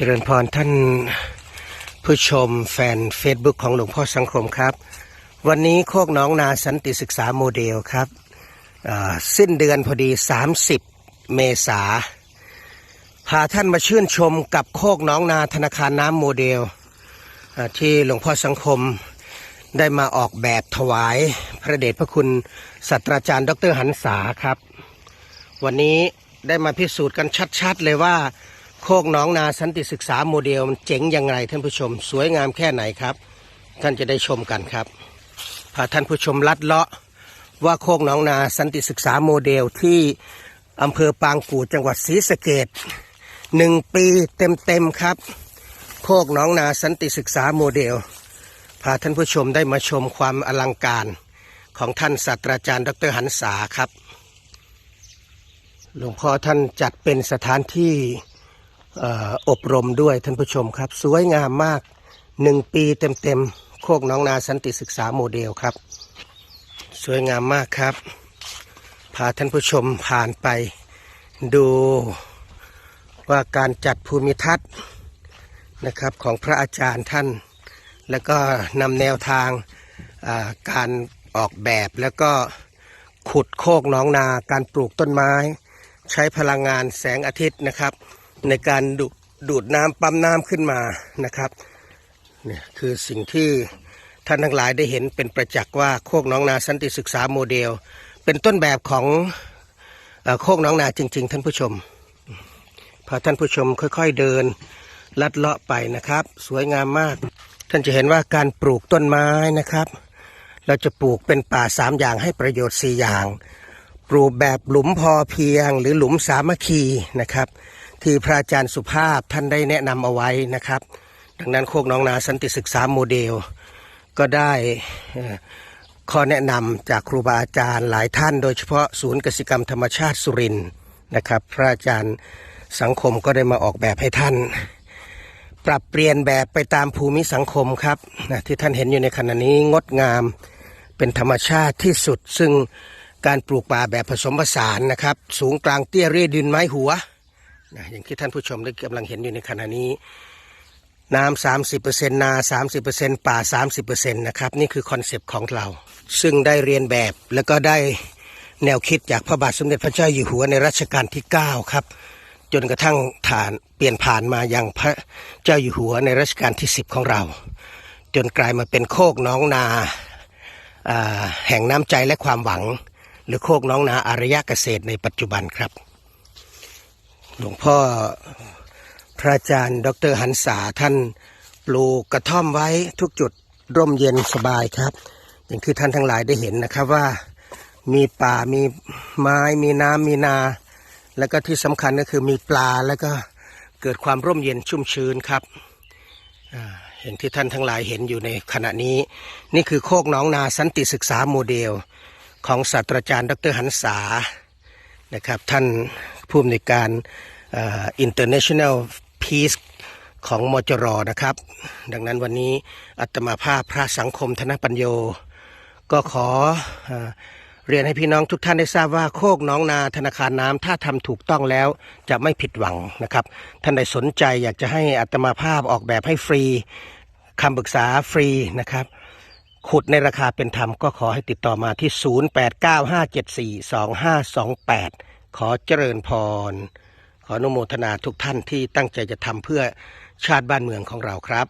เจริญพรท่านผู้ชมแฟน Facebook ของหลวงพ่อสังคมครับ วันนี้โคกน้องนาสันติศึกษาโมเดลครับสิ้นเดือนพอดี 30 เมษาพาท่านมาชื่นชมกับโคกน้องนาธนาคารน้ำโมเดล ที่หลวงพ่อสังคมได้มาออกแบบถวายพระเดชพระคุณศาสตราจารย์ ดรหันษาครับ วันนี้ได้มาพิสูจน์กันชัดๆเลยว่า โคกหน้องนาสันติศึกษาโมเดลมันเจ๋งยังไงท่านผู้ชม สวยงามแค่ไหนครับ ท่านจะได้ชมกันครับพาท่านผู้ชมลัดเลาะว่าโคกหน้องนาสันติศึกษาโมเดลที่อำเภอปางกู่จังหวัดศรีสะเกดหนึ่งปีเต็มๆครับ โคกหน้องนาสันติศึกษาโมเดล พาท่านผู้ชมได้มาชมความอลังการของท่านศาสตราจารย์ ดรหันษาครับ หลวงพ่อท่านจัดเป็นสถานที่ อบรมด้วยท่านผู้ชมครับ สวยงามมากหนึ่งปีเต็มๆ โคกน้องนาสันติศึกษาโมเดลครับ สวยงามมากครับ พาท่านผู้ชมผ่านไป ดูว่าการจัดภูมิทัศน์นะครับของพระอาจารย์ท่าน แล้วก็นำแนวทางาการออกแบบแล้วก็ขุดโคกน้องนา การปลูกต้นไม้ ใช้พลังงานแสงอาทิตย์นะครับ ในการดูดูดน้ำปั๊มน้ำขึ้นมานะครับเนี่ยคือสิ่งที่ท่านทั้งหลายได้เห็นเป็นประจักษ์ว่าโคกน้องนาสันติศึกษาโมเดล เป็นต้นแบบของอโคกน้องนาจริง ๆ ท่านผู้ชมพาท่านผู้ชมค่อยๆเดิน ลัดเลาะไปนะครับ สวยงามมาก ท่านจะเห็นว่าการปลูกต้นไม้นะครับ เราจะปลูกเป็นป่าสามอย่างให้ประโยชน์สี่อย่าง ปลูกแบบหลุมพอเพียง หรือหลุมสามัคคีนะครับ ที่พระอาจารย์สุภาพท่านได้แนะนำเอาไว้นะครับ ดังนั้นโคกน้องนาสันติศึกษาโมเดล ก็ได้ข้อแนะนำจากครูบาอาจารย์หลายท่าน โดยเฉพาะศูนย์กสิกรรมธรรมชาติสุรินนะครับ พระอาจารย์สังคมก็ได้มาออกแบบให้ท่าน ปรับเปลี่ยนแบบไปตามภูมิสังคมครับนะที่ท่านเห็นอยู่ในขณะนี้งดงามเป็นธรรมชาติที่สุดซึ่งการปลูกป่าแบบผสมผสานนะครับ สูงกลางเตี้ยเรียดินไม้หัว นะอย่างที่ท่านผู้ชมได้กำลังเห็นอยู่ในขณะนี้น้ำสามสิบเปอร์เซ็นนาสามสิบเปอร์เซ็นป่าสามสิบเปอร์เซ็นต์นะครับ นี่คือคอนเซปต์ของเรา ซึ่งได้เรียนแบบแล้วก็ได้แนวคิดจากพระบาทสมเด็จพระเจ้าอยู่หัวในรัชกาลที่ 9 ครับ จนกระทั่งฐานเปลี่ยนผ่านมายังพระเจ้าอยู่หัวในรัชกาลที่ 10 ของเรา จนกลายมาเป็นโคกน้องนาอ่าแห่งน้ำใจและความหวัง หรือโคกน้องนาอารยะเกษตรในปัจจุบันครับ หลวงพ่อพระอาจารย์ ดรหันษาท่านปลูกกระท่อมไว้ทุกจุดร่มเย็นสบายครับ อย่างที่ท่านทั้งหลายได้เห็นนะครับว่ามีป่ามีไม้มีน้ำมีนา แล้วก็ที่สำคัญก็คือมีปลาแล้วก็เกิดความร่มเย็นชุ่มชื้นครับเห็นที่ท่านทั้งหลายเห็นอยู่ในขณะนี้ นี่คือโคกน้องนาสันติศึกษาโมเดล ของศาสตราจารย์ ดรหันษานะครับท่าน ผู้อำนวยการอ่อ International Peace ของมจรนะครับ ดังนั้นวันนี้อัตมาภาพพระสังคมธนปัญโย ก็ขอเอ่อเรียนให้พี่น้องทุกท่านได้ทราบว่าโคกน้องนาธนาคารน้ำถ้าทำถูกต้องแล้วจะไม่ผิดหวังนะครับ ท่านใดสนใจอยากจะให้อัตมาภาพออกแบบให้ฟรีคำปรึกษาฟรีนะครับ ขุดในราคาเป็นธรรมก็ขอให้ติดต่อมาที่ 0895742528 ขอเจริญพร ขออนุโมทนาทุกท่านที่ตั้งใจจะทำเพื่อชาติบ้านเมืองของเราครับ